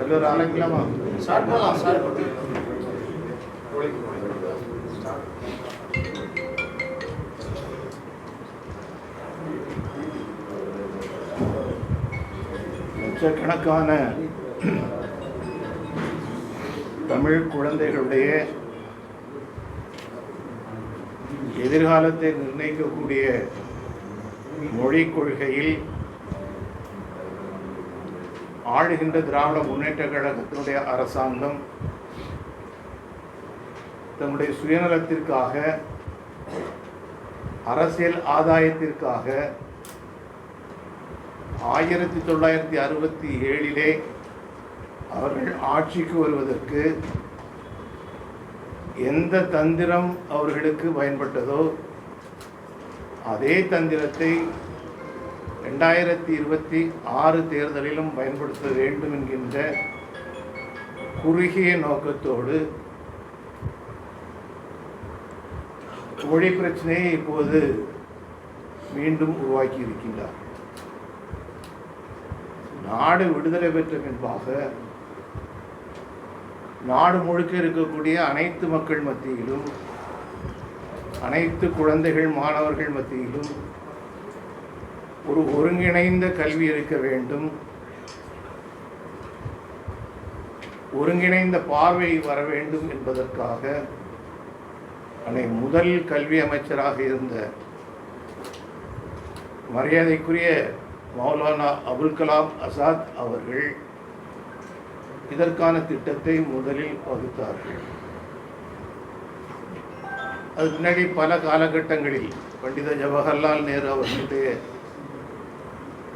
எல்லோரும் ஆரம்பிக்கலாமா ஸ்டார்ட் பண்ணலாம் ஸ்டார்ட் லட்சக்கணக்கான தமிழ் குழந்தைகளுடைய எதிர்காலத்தை நிர்ணயிக்கக்கூடிய மொழி கொள்கையில் ஆளுகின்ற திராவிட முன்னேற்ற கழகத்தினுடைய அரசாங்கம் தன்னுடைய சுயநலத்திற்காக அரசியல் ஆதாயத்திற்காக ஆயிரத்தி தொள்ளாயிரத்தி அறுபத்தி ஏழிலே அவர்கள் ஆட்சிக்கு வருவதற்கு எந்த தந்திரம் அவர்களுக்கு பயன்பட்டதோ அதே தந்திரத்தை ரெண்டாயிரத்தி இருபத்தி ஆறு தேர்தலிலும் பயன்படுத்த வேண்டும் என்கின்ற குறுகிய நோக்கத்தோடு மொழி பிரச்சனையை இப்போது மீண்டும் உருவாக்கி இருக்கின்றார் நாடு விடுதலை பெற்ற பின்பாக நாடு முழுக்க இருக்கக்கூடிய அனைத்து மக்கள் மத்தியிலும் அனைத்து குழந்தைகள் மாணவர்கள் மத்தியிலும் ஒரு ஒருங்கிணைந்த கல்வி இருக்க வேண்டும். ஒருங்கிணைந்த பார்வை வர வேண்டும் என்பதற்காக அன்னை முதல் கல்வி அமைச்சராக இருந்த மரியாதைக்குரிய மௌலானா அபுல் கலாம் ஆசாத் அவர்கள் இதற்கான திட்டத்தை முதலில் வகுத்தார்கள். அதுக்கு முன்னாடி பல காலகட்டங்களில் பண்டித ஜவஹர்லால் நேரு அவர்களுடைய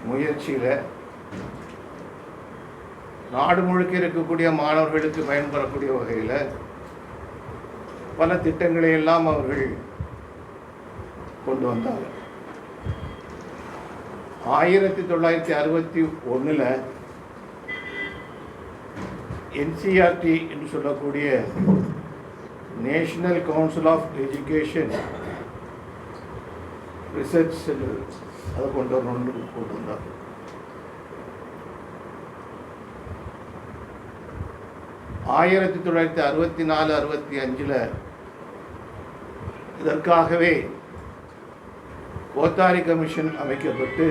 முயற்சியில் நாடு முழுக்க இருக்கக்கூடிய மாணவர்களுக்கு பயன்பெறக்கூடிய வகையில் பல திட்டங்களை எல்லாம் அவர்கள் கொண்டு வந்தார்கள் ஆயிரத்தி தொள்ளாயிரத்தி அறுபத்தி ஒன்றில் என்சிஆர்டி என்று சொல்லக்கூடிய national council of education research centre அதை கொண்டு வரணும்னு போட்டிருந்தார் ஆயிரத்தி தொள்ளாயிரத்தி அறுபத்தி நாலு அறுபத்தி அஞ்சில் இதற்காகவே கோத்தாரி கமிஷன் அமைக்கப்பட்டு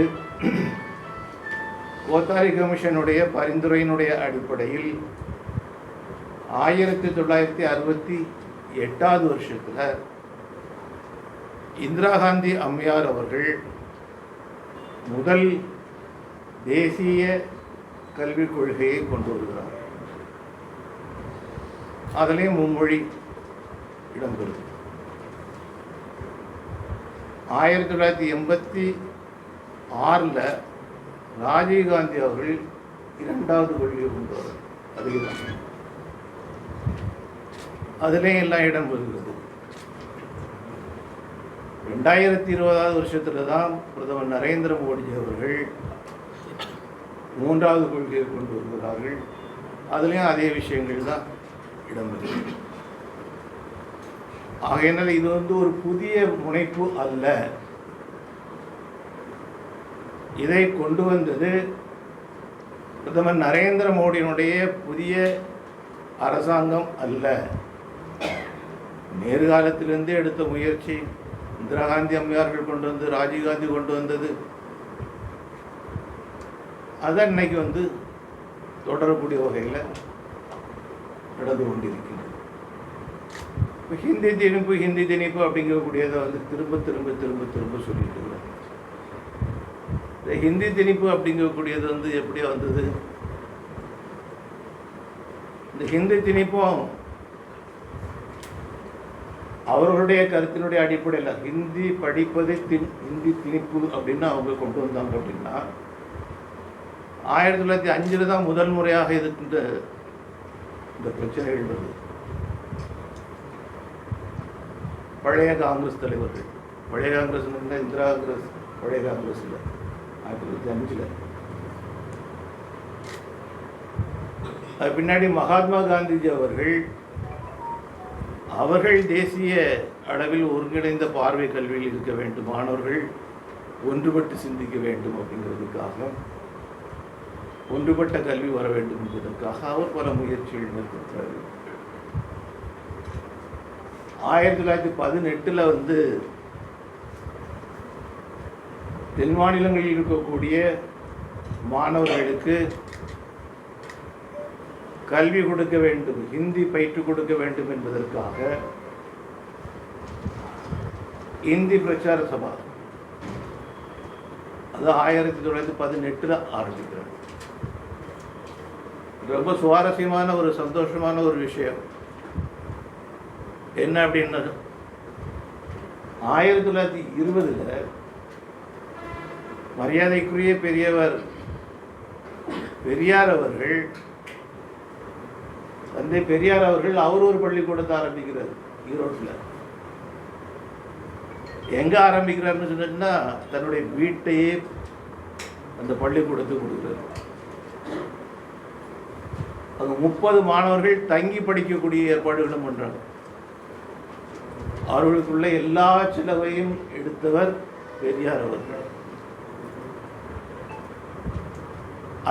கோத்தாரி கமிஷனுடைய பரிந்துரையினுடைய அடிப்படையில் ஆயிரத்தி தொள்ளாயிரத்தி அறுபத்தி எட்டாவது வருஷத்தில் இந்திரா காந்தி அம்மையார் அவர்கள் முதல் தேசிய கல்விக் கொள்கையை கொண்டு வருகிறார். அதிலே மும்மொழி இடம்பெறும் ஆயிரத்தி தொள்ளாயிரத்தி எண்பத்தி ஆறில் ராஜீவ்காந்தி அவர்கள் இரண்டாவது கொள்கையை கொண்டு வர அதுதான் அதிலே எல்லாம் இடம் பெறுகிறது ரெண்டாயிரத்தி இருபதாவது வருஷத்தில் தான் பிரதமர் நரேந்திர மோடி அவர்கள் மூன்றாவது கொள்கையை கொண்டு வருகிறார்கள். அதுலேயும் அதே விஷயங்கள் தான் இடம்பெறுகிறது ஆகையினால் இது வந்து ஒரு புதிய முனைப்பு அல்ல. இதை கொண்டு வந்தது பிரதமர் நரேந்திர மோடியினுடைய புதிய அரசாங்கம் அல்ல. நேரு காலத்திலிருந்தே எடுத்த முயற்சி இந்திரா காந்தி அம்மையார்கள் கொண்டு வந்து ராஜீவ்காந்தி கொண்டு வந்தது. அதை இன்னைக்கு வந்து தொடரக்கூடிய வகையில் நடந்து கொண்டிருக்கிறது. இப்போ ஹிந்தி திணிப்பு ஹிந்தி திணிப்பு அப்படிங்கக்கூடியதை வந்து திரும்ப திரும்ப திரும்ப திரும்ப சொல்லிட்டு இருக்கிறோம் இந்த ஹிந்தி திணிப்பு அப்படிங்கக்கூடியது வந்து எப்படி வந்தது? இந்த ஹிந்தி திணிப்பும் அவர்களுடைய கருத்தினுடைய அடிப்படையில் ஹிந்தி படிப்பதை தி ஹிந்தி திணிப்பு அப்படின்னு அவங்க கொண்டு வந்தாங்க அப்படின்னா ஆயிரத்தி தொள்ளாயிரத்தி அஞ்சில் தான் முதல் முறையாக இருக்கின்ற இந்த பிரச்சனைகள் வருது பழைய காங்கிரஸ் தலைவர்கள். பழைய காங்கிரஸ் இந்திரா காங்கிரஸ் பழைய காங்கிரஸ் இல்லை. ஆயிரத்தி தொள்ளாயிரத்தி அஞ்சில். அது பின்னாடி மகாத்மா காந்திஜி அவர்கள் அவர்கள் தேசிய அளவில் ஒருங்கிணைந்த பார்வை கல்வியில் இருக்க வேண்டும். மாணவர்கள் ஒன்றுபட்டு சிந்திக்க வேண்டும் அப்படிங்கிறதுக்காக ஒன்றுபட்ட கல்வி வர வேண்டும் என்பதற்காக அவர் பல முயற்சிகள் மேற்கொண்டார் ஆயிரத்தி தொள்ளாயிரத்தி பதினெட்டில் வந்து தென் மாநிலங்களில் இருக்கக்கூடிய மாணவர்களுக்கு கல்வி கொடுக்க வேண்டும் ஹிந்தி பயிற்று கொடுக்க வேண்டும் என்பதற்காக இந்தி பிரச்சார சபா. அது ஆயிரத்தி தொள்ளாயிரத்தி பதினெட்டில் ஆரம்பிக்கிறாங்க ரொம்ப சுவாரஸ்யமான ஒரு சந்தோஷமான ஒரு விஷயம். என்ன அப்படின்னா ஆயிரத்தி தொள்ளாயிரத்தி இருபதுல மரியாதைக்குரிய பெரியவர் பெரியார் அவர்கள் தந்தை பெரியார் அவர்கள் அவர் ஒரு பள்ளிக்கூடத்தை ஆரம்பிக்கிறார் ஈரோட்டில். எங்க ஆரம்பிக்கிறார்னு சொன்னா தன்னுடைய வீட்டையே அந்த பள்ளிக்கூடத்துக்கு கொடுக்குறாரு. அங்க முப்பது மாணவர்கள் தங்கி படிக்கக்கூடிய ஏற்பாடுகளும் பண்றாங்க. அவர்களுக்குள்ள எல்லா செலவையும் எடுத்தவர் பெரியார் அவர்கள்.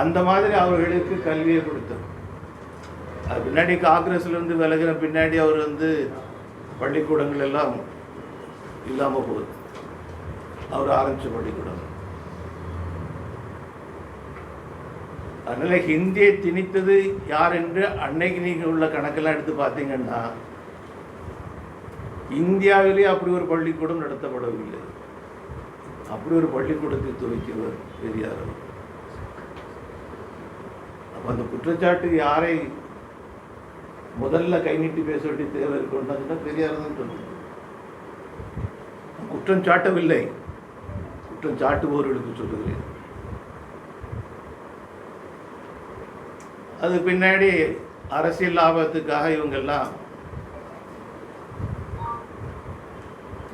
அந்த மாதிரி அவர்களுக்கு கல்வியை கொடுத்தார். அது பின்னாடி காங்கிரஸ்ல இருந்து விலகின பின்னாடி அவர் வந்து பள்ளிக்கூடங்கள் எல்லாம் இல்லாமல் போகுது. அவர் ஆரம்பிச்ச பள்ளிக்கூடம். அதனால ஹிந்தியை திணித்தது யார் என்று அன்னைக்கு நீங்கள் உள்ள கணக்கெல்லாம் எடுத்து பார்த்தீங்கன்னா இந்தியாவிலே அப்படி ஒரு பள்ளிக்கூடம் நடத்தப்படவில்லை. அப்படி ஒரு பள்ளிக்கூடத்தை துவக்கியவர் பெரியார் அவர். அந்த குற்றச்சாட்டு யாரை முதல்ல கை நீட்டி பேச வேண்டிய தேவை கொண்டதுன்னா பெரியார் தான் சொல்லுங்க. குற்றம் சாட்டவில்லை. குற்றம் சாட்டுபவர்களுக்கு சொல்லுகிறேன் அது பின்னாடி அரசியல் லாபத்துக்காக இவங்கெல்லாம்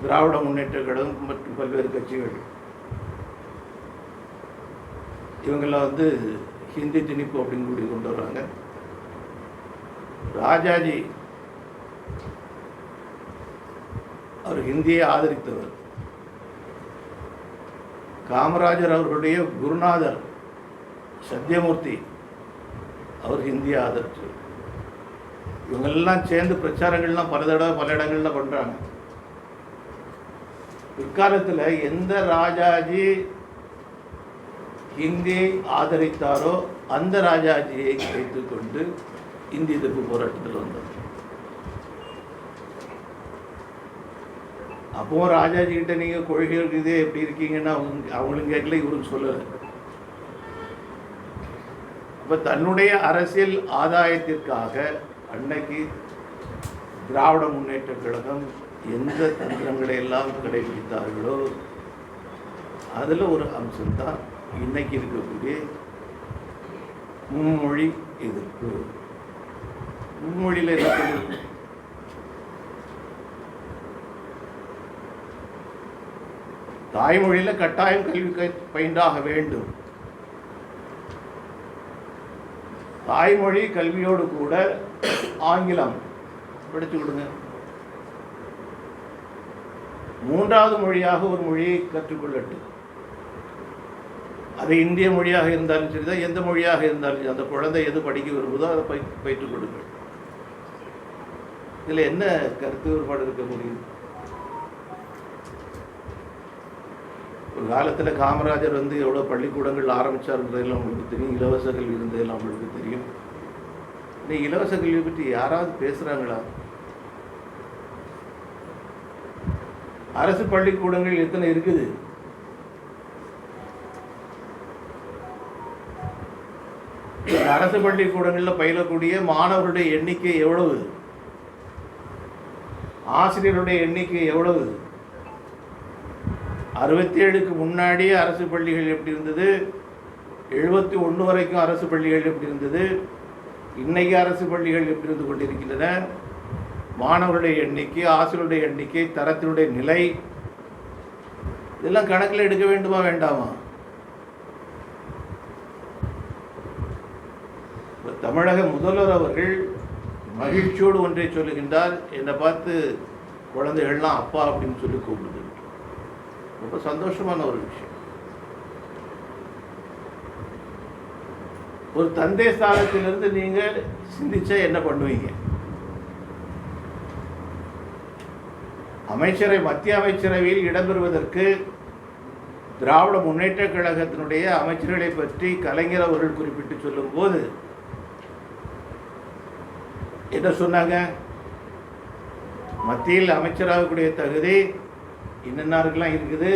திராவிட முன்னேற்ற கழகம் மற்றும் பல்வேறு கட்சிகள். இவங்கெல்லாம் வந்து ஹிந்தி திணிப்பு அப்படின்னு கூடி கொண்டு வர்றாங்க. ராஜாஜி அவர் ஹிந்தியை ஆதரித்தவர். காமராஜர் அவர்களுடைய குருநாதர் சத்யமூர்த்தி அவர் ஹிந்தியை ஆதரிச்சவர் இவங்கெல்லாம் சேர்ந்து பிரச்சாரங்கள்லாம் பல தடவை பல இடங்கள்ல பண்றாங்க. பிற்காலத்தில் எந்த ராஜாஜி ஹிந்தியை ஆதரித்தாரோ அந்த ராஜாஜியை வைத்துக்கொண்டு இந்தி எதிர்ப்பு போராட்டத்தில் வந்தார் அப்போ ராஜாஜி கிட்ட நீங்க கொள்கைகள் இதே எப்படி இருக்கீங்கன்னா அவங்க அவங்களும் கேட்கல இவரும் சொல்லலை. அப்ப தன்னுடைய அரசியல் ஆதாயத்திற்காக அன்னைக்கு திராவிட முன்னேற்ற கழகம் எந்த தந்திரங்களை எல்லாம் கடைபிடித்தார்களோ அதுல ஒரு அம்சம்தான் இன்னைக்கு இருக்கக்கூடிய மும்மொழி எதிர்ப்பு. மும்மொழியில் என்ன தாய்மொழியில் தாய்மொழியில கட்டாயம் கல்வி பயின்றாக வேண்டும். தாய்மொழி கல்வியோடு கூட ஆங்கிலம். படித்து கொடுங்க. மூன்றாவது மொழியாக ஒரு மொழியை கற்றுக்கொள்ளட்டும் அது இந்திய மொழியாக இருந்தாலும் சரிதான் எந்த மொழியாக இருந்தாலும் அந்த குழந்தை எது படிக்க விரும்புதோ அதை பை பயிற்றுக் கொடுங்கள். இதுல என்ன கருத்து வேறுபாடு இருக்க முடியும்? ஒரு காலத்துல காமராஜர் வந்து எவ்வளவு பள்ளிக்கூடங்கள் ஆரம்பிச்சாருன்றதெல்லாம் உங்களுக்கு தெரியும். இலவச கல்வி இருந்ததெல்லாம் உங்களுக்கு தெரியும். இன்னைக்கு இலவச கல்வி பற்றி யாராவது பேசுறாங்களா அரசு பள்ளிக்கூடங்கள் எத்தனை இருக்குது? அரசு பள்ளிக்கூடங்கள்ல பயிலக்கூடிய மாணவருடைய எண்ணிக்கை எவ்வளவு? ஆசிரியருடைய எண்ணிக்கை எவ்வளவு? அறுபத்தி ஏழுக்கு முன்னாடியே அரசு பள்ளிகள் எப்படி இருந்தது? எழுபத்தி ஒன்று வரைக்கும் அரசு பள்ளிகள் எப்படி இருந்தது? இன்றைக்கு அரசு பள்ளிகள் எப்படி இருந்து கொண்டிருக்கின்றன? மாணவருடைய எண்ணிக்கை ஆசிரியருடைய எண்ணிக்கை தரத்தினுடைய நிலை இதெல்லாம் கணக்கில் எடுக்க வேண்டுமா வேண்டாமா? இப்போ தமிழக முதல்வர் அவர்கள் மகிழ்ச்சியோடு ஒன்றை சொல்லுகின்றார் என்னை பார்த்து குழந்தைகள்லாம் அப்பா அப்படின்னு சொல்லி கூப்பிடுது. ரொம்ப சந்தோஷமான ஒரு விஷயம். ஒரு தந்தை ஸ்தானத்திலிருந்து நீங்கள் சிந்திச்சா என்ன பண்ணுவீங்க? அமைச்சரை மத்திய அமைச்சரவையில் இடம்பெறுவதற்கு திராவிட முன்னேற்ற கழகத்தினுடைய அமைச்சர்களை பற்றி கலைஞர் அவர்கள் குறிப்பிட்டு சொல்லும்போது என்ன சொன்னாங்க? மத்தியில் அமைச்சராகக்கூடிய தகுதி இன்னன்னாருக்கெல்லாம் இருக்குது.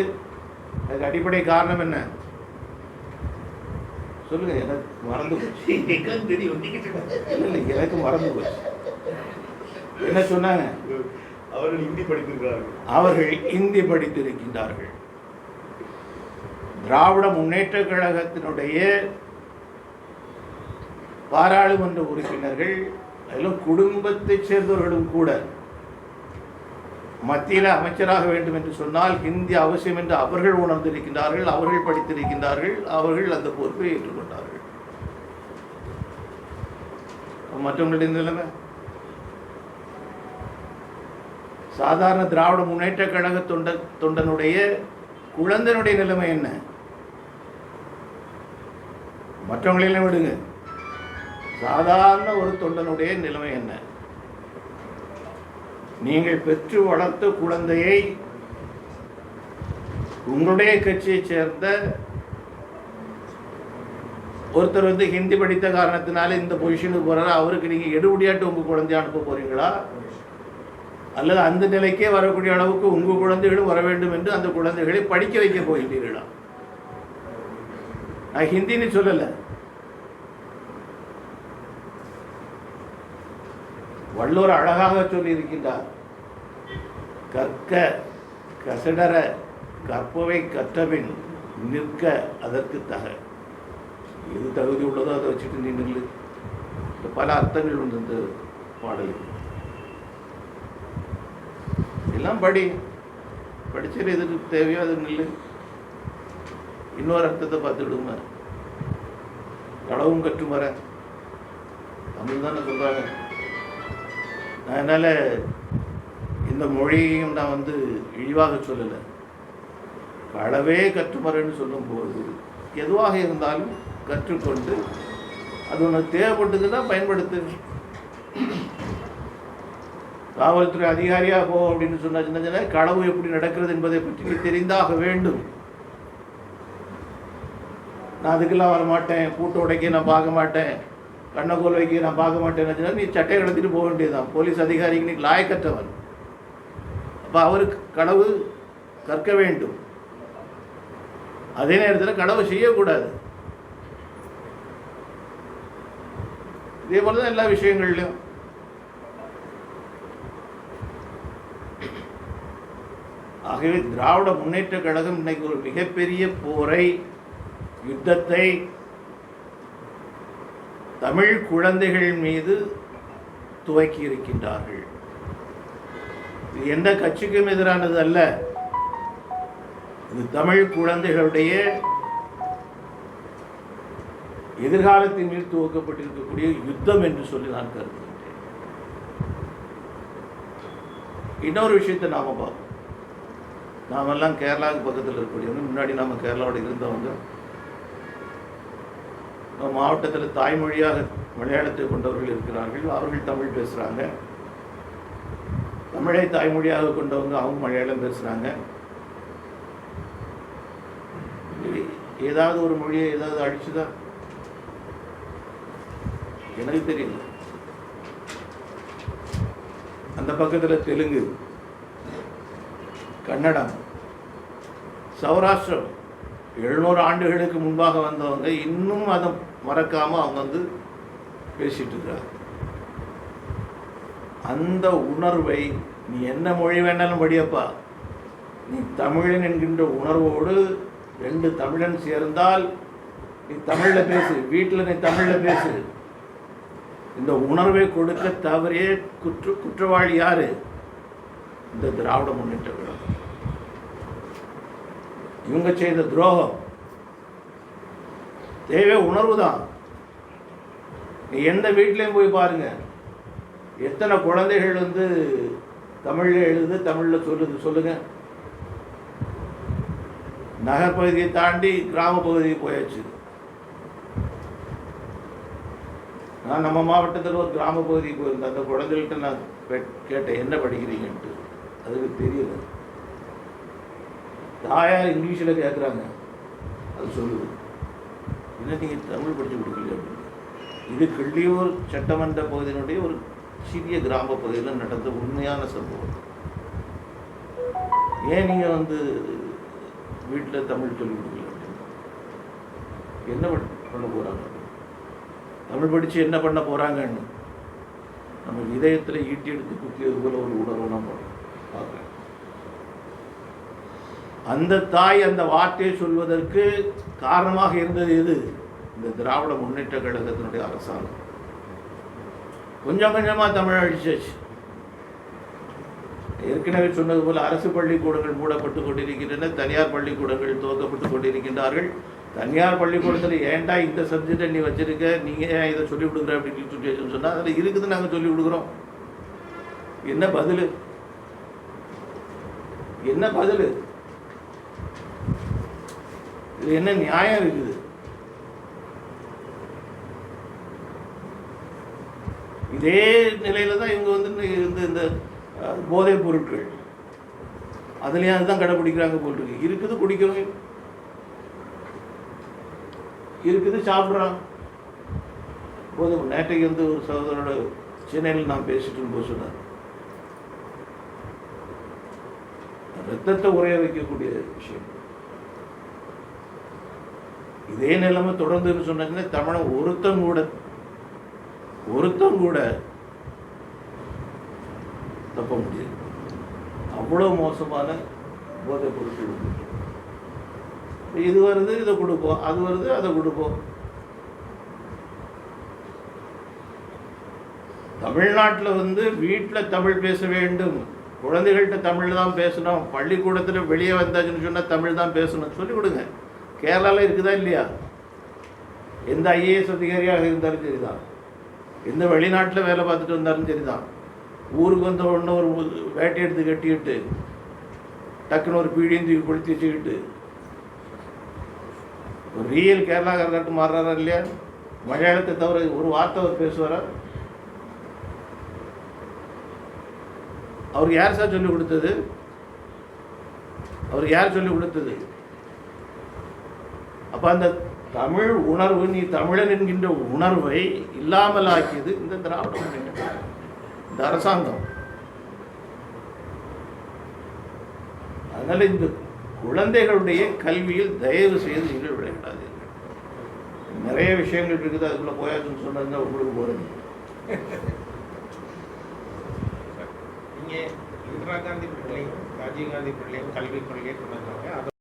அதுக்கு அடிப்படை காரணம் என்ன? சொல்லுங்க எனக்கு மறந்து போச்சு. இல்லை எனக்கு மறந்து போச்சு. என்ன சொன்னாங்க? அவர்கள் ஹிந்தி படித்திருக்கிறார்கள். அவர்கள் இந்தி படித்திருக்கின்றார்கள். திராவிட முன்னேற்ற கழகத்தினுடைய பாராளுமன்ற உறுப்பினர்கள் அதிலும் குடும்பத்தைச் சேர்ந்தவர்களும் கூட மத்தியில் அமைச்சராக வேண்டும் என்று சொன்னால் ஹிந்தி அவசியம் என்று அவர்கள் உணர்ந்திருக்கின்றார்கள் அவர்கள் படித்திருக்கின்றார்கள் அவர்கள் அந்த பொறுப்பை ஏற்றுக்கொண்டார்கள். மற்றவங்களுடைய நிலைமை சாதாரண திராவிட முன்னேற்ற கழக தொண்ட தொண்டனுடைய குழந்தனுடைய நிலைமை என்ன? மற்றவங்களெல்லாம் விடுங்க. சாதாரண ஒரு தொண்டனுடைய நிலைமை என்ன? நீங்கள் பெற்று வளர்த்த குழந்தையை உங்களுடைய கட்சியைச் சேர்ந்த ஒருத்தர் வந்து ஹிந்தி படித்த காரணத்தினால இந்த பொசிஷனுக்கு போறாரு? அவருக்கு நீங்க எடுபடியாட்டு உங்க குழந்தைய அனுப்ப போறீங்களா? அல்லது அந்த நிலைக்கே வரக்கூடிய அளவுக்கு உங்க குழந்தைகளும் வர வேண்டும் என்று அந்த குழந்தைகளை படிக்க வைக்க போகின்றீர்களா நான் ஹிந்தின்னு சொல்லலை. வள்ளுவர் அழகாக சொல்லியிருக்கின்றார். கற்க கசடர கற்பவை கற்றபின் நிற்க அதற்கு தக. எது தகுதி உள்ளதோ அதை வச்சுட்டு நின்று பல அர்த்தங்கள் உண்டு இந்த பாடலுக்கு எல்லாம் படி. படிச்சது எதுக்கு தேவையோ அது நில்லு. இன்னொரு அர்த்தத்தை பார்த்துடுமா களவும் கற்று வர. தமிழ் தானே சொல்கிறாங்க அதனால் இந்த மொழியையும் நான் வந்து இழிவாக சொல்லலை. களவே கற்றுமறைன்னு சொல்லும்போது எதுவாக இருந்தாலும் கற்றுக்கொண்டு அது உனக்கு தேவைப்பட்டதுன்னா பயன்படுத்து. காவல்துறை அதிகாரியாக போ அப்படின்னு சொன்னா சின்ன சின்ன களவு எப்படி நடக்கிறது என்பதை பற்றி நீ தெரிந்தாக வேண்டும். நான் அதுக்கெல்லாம் வர மாட்டேன் உடைக்க நான் பார்க்க மாட்டேன். கண்ணகோல் வைக்க நான் பார்க்க மாட்டேன் நீ சட்டை கடத்திட்டு போக வேண்டியதுதான். போலீஸ் அதிகாரிக்கு நீ லாயக்கற்றவர். அப்போ அவருக்கு களவு கற்க வேண்டும். அதே நேரத்தில் கடவு செய்யக்கூடாது. இதே போல தான் எல்லா விஷயங்கள்லையும். ஆகவே திராவிட முன்னேற்ற கழகம் இன்னைக்கு ஒரு மிகப்பெரிய போரை யுத்தத்தை தமிழ் குழந்தைகள் மீது துவக்கி இருக்கின்றார்கள். இது எந்த கட்சிக்கும் எதிரானது அல்ல. இது தமிழ் குழந்தைகளுடைய எதிர்காலத்தின் மீது துவக்கப்பட்டிருக்கக்கூடிய யுத்தம் என்று சொல்லி நான் கருதுகின்றேன். இன்னொரு விஷயத்தை நாம பார்ப்போம். நாமெல்லாம் கேரளாவுக்கு பக்கத்தில் இருக்கக்கூடியவங்க. முன்னாடி நம்ம கேரளாவோட இருந்தவங்க. மாவட்டத்தில் தாய்மொழியாக மலையாளத்தை கொண்டவர்கள் இருக்கிறார்கள். அவர்கள் தமிழ் பேசுகிறாங்க தமிழை தாய்மொழியாக கொண்டவங்க அவங்க மலையாளம் பேசுகிறாங்க ஏதாவது ஒரு மொழியை ஏதாவது அழிச்சுதா? எனக்கு தெரியல. அந்த பக்கத்தில் தெலுங்கு கன்னடம் சௌராஷ்டிரம் எழுநூறு ஆண்டுகளுக்கு முன்பாக வந்தவங்க இன்னும் அதை மறக்காமல் அவங்க வந்து பேசிட்டு இருக்கிறாங்க அந்த உணர்வை நீ என்ன மொழி வேணாலும் படியப்பா. நீ தமிழன் என்கின்ற உணர்வோடு ரெண்டு தமிழன் சேர்ந்தால் நீ தமிழில் பேசு வீட்டில் நீ தமிழில் பேசு. இந்த உணர்வை கொடுக்க தவறே குற்ற குற்றவாளி யார்? இந்த திராவிட முன்னேற்ற கழகம். இவங்க செய்த துரோகம். தேவை உணர்வு தான் நீ எந்த வீட்லேயும் போய் பாருங்க. எத்தனை குழந்தைகள் வந்து தமிழில் எழுது தமிழில் சொல்லுது சொல்லுங்க. நகர்பகுதியை தாண்டி கிராம பகுதிக்கு போயாச்சு. நான் நம்ம மாவட்டத்தில் ஒரு கிராம பகுதிக்கு போயிருந்தேன். அந்த குழந்தைகள்கிட்ட நான் கேட்டேன் என்ன படிக்கிறீங்கன்ட்டு? அதுக்கு தெரியல. தாயார் இங்கிலீஷில் கேட்குறாங்க அது சொல்லுது. என்ன நீங்கள் தமிழ் படித்து கொடுக்கல அப்படின்னு. இது கிள்ளியூர் சட்டமன்ற பகுதியினுடைய ஒரு சிறிய கிராம பகுதியில் நடந்த உண்மையான சம்பவம். ஏன் நீங்கள் வந்து வீட்டில் தமிழ் சொல்லிக் கொடுக்கல என்ன பண்ண- பண்ண போகிறாங்க தமிழ் படித்து என்ன பண்ண போகிறாங்கன்னு நம்ம இதயத்தில் ஈட்டி எடுத்து குத்தியது போல ஒரு உணர்வு நம்ம பார்க்குறேன் அந்த தாய் அந்த வார்த்தையை சொல்வதற்கு காரணமாக இருந்தது எது? இந்த திராவிட முன்னேற்ற கழகத்தினுடைய அரசாங்கம். கொஞ்சம் கொஞ்சமாக தமிழ் அழிச்சாச்சு. ஏற்கனவே சொன்னது போல் அரசு பள்ளிக்கூடங்கள் மூடப்பட்டு கொண்டிருக்கின்றன தனியார் பள்ளிக்கூடங்கள் துவக்கப்பட்டு கொண்டிருக்கின்றார்கள். தனியார் பள்ளிக்கூடத்தில் ஏன்டா இந்த சப்ஜெக்டை நீ வச்சிருக்க? நீங்கள் ஏன் இதை சொல்லி கொடுக்குற அப்படின்னு சுச்சுவேஷன் சொன்னால் அதில் இருக்குது நாங்கள் சொல்லி கொடுக்குறோம். என்ன பதில்? என்ன பதில்? இது என்ன நியாயம் இருக்குது? இதே நிலையில தான் இவங்க வந்து இந்த- இந்த போதைப் பொருட்கள். அதுலேயும் அதுதான் கடைப்பிடிக்கிறாங்க போட்டிருக்கு இருக்குது குடிக்கிறோம் இருக்குது சாப்பிட்றான் போதும் நேற்றைக்கு வந்து ஒரு சகோதரோட சென்னையில் நான் பேசிட்டு இருக்கும்போது சொன்னார். ரத்தத்தை உரைய வைக்கக்கூடிய விஷயம். இதே நிலைமை தொடர்ந்துன்னு சொன்னாங்கன்னா தமிழன் ஒருத்தன் கூட ஒருத்தன் கூட தப்ப முடியாது. அவ்வளோ மோசமான போதைப் பொருட்கள் இது வருது இதை கொடுப்போம் அது வருது அதை கொடுப்போம் தமிழ்நாட்டில் வந்து வீட்டில் தமிழ் பேச வேண்டும். குழந்தைகள்கிட்ட தமிழ் தான் பேசணும். பள்ளிக்கூடத்தில் வெளியே வந்தாச்சுன்னு சொன்னால் தமிழ் தான் பேசணும் சொல்லிக் கொடுங்க. கேரளாவில் இருக்குதா இல்லையா? எந்த ஐஏஎஸ் அதிகாரியாக இருந்தாலும் சரிதான். எந்த வெளிநாட்டில் வேலை பார்த்துட்டு வந்தாலும் சரிதான். ஊருக்கு வந்த உடனே ஒரு வேட்டை எடுத்து கட்டிக்கிட்டு டக்குன்னு ஒரு பீடியும் தூக்கி கொளுத்தி வச்சுக்கிட்டு ஒரு ரியல் கேரளாக்காரர்கிட்ட மாறுறாரா இல்லையா? மலையாளத்தை தவிர ஒரு வார்த்தை அவர் பேசுவாரா? அவருக்கு யார் சார் சொல்லிக் கொடுத்தது? அவருக்கு யார் சொல்லிக் கொடுத்தது? அப்போ அந்த தமிழ் உணர்வு நீ தமிழன் என்கின்ற உணர்வை இல்லாமல் ஆக்கியது இந்த திராவிட முன்னேற்ற இந்த அரசாங்கம். அதனால இந்த குழந்தைகளுடைய கல்வியில் தயவு செய்து நீங்கள் விளையாடாது நிறைய விஷயங்கள் இருக்குது அதுக்குள்ள போயாச்சுன்னு சொன்னா உங்களுக்கு போறது இங்கே இந்திரா காந்தி பிள்ளையும் ராஜீவ் காந்தி பிள்ளையும் கல்விக் கொள்கையை கொண்டு வந்தாங்க